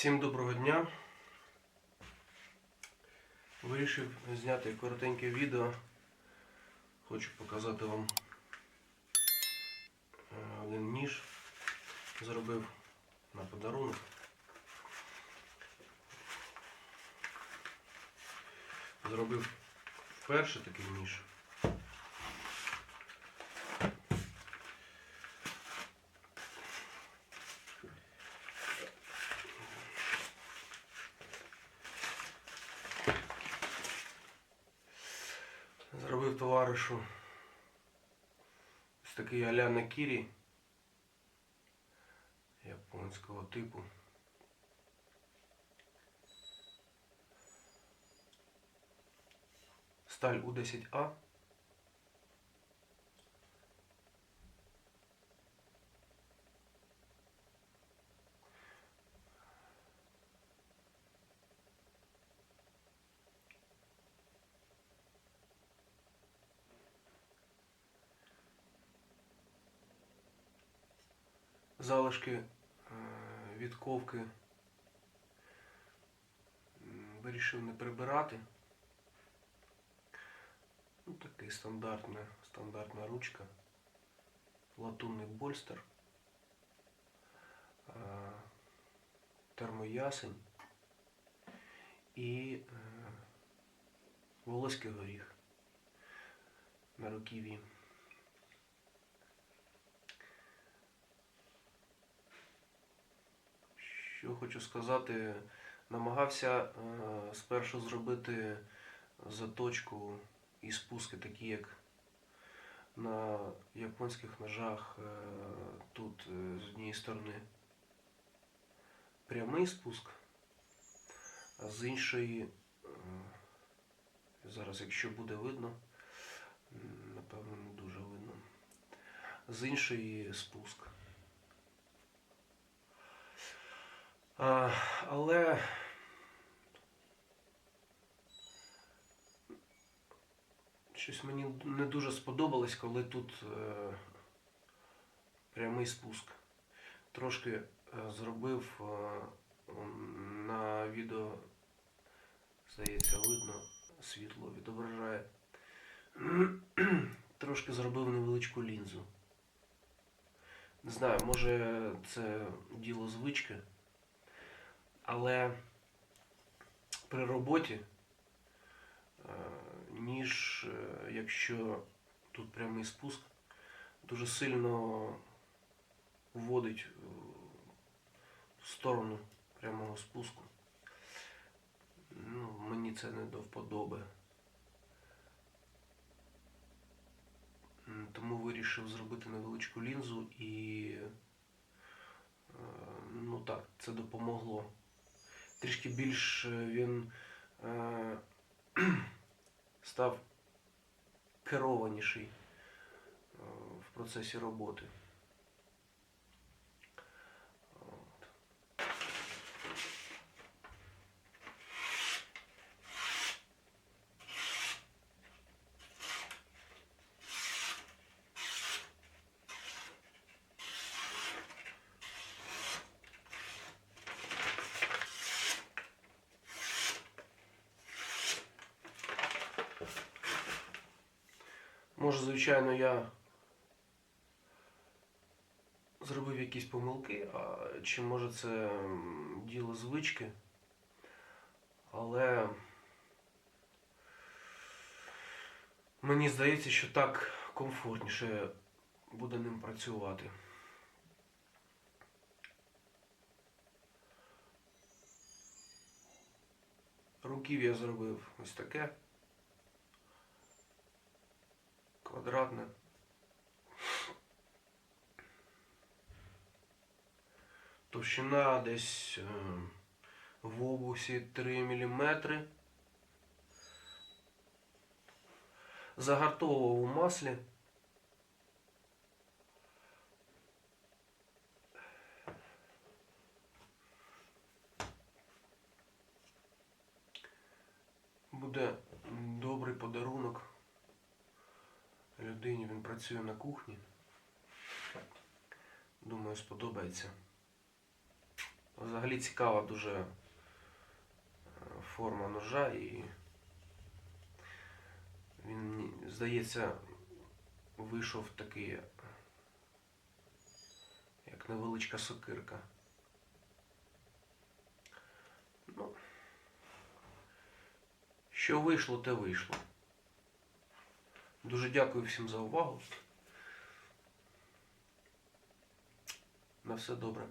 Всім доброго дня. Вирішив зняти коротеньке відео. Хочу показати вам е, один ніж. Зробив на подарунок. Зробив вперше такий ніж. Зробив товаришу ось такий аля кірі японського типу. Сталь У10А. Залишки е, від ковки вирішив не прибирати. Ну, такий стандартна, стандартна ручка, латунний больстер, е, термоясень і е, волоський горіх на руків'ї. Хочу сказати, намагався е, спершу зробити заточку і спуски, такі як на японських ножах е, тут е, з однієї сторони прямий спуск, а з іншої, зараз якщо буде видно, напевно не дуже видно, з іншої спуск. А, але щось мені не дуже сподобалось, коли тут е, прямий спуск. Трошки е, зробив е, на відео, здається, видно, світло відображає. Трошки зробив невеличку лінзу. Не знаю, може це діло звички. Але при роботі, е, ніж е, якщо тут прямий спуск, дуже сильно вводить е, в сторону прямого спуску. Ну, мені це не до вподоби. Тому вирішив зробити невеличку лінзу і ну так, це допомогло трішки більш е, він е, став керованіший е, в процесі роботи. Може, звичайно, я зробив якісь помилки, а чи може це діло звички. Але мені здається, що так комфортніше буде ним працювати. Руків я зробив ось таке. Квадратне. Товщина десь е, в обусі 3 мм. Загартовував у маслі. Буде добрий подарунок людині, він працює на кухні. Думаю, сподобається. Взагалі цікава дуже е, форма ножа і він, здається, вийшов такий, як невеличка сокирка. Ну, що вийшло, те вийшло. Дуже дякую всім за увагу. На все добре.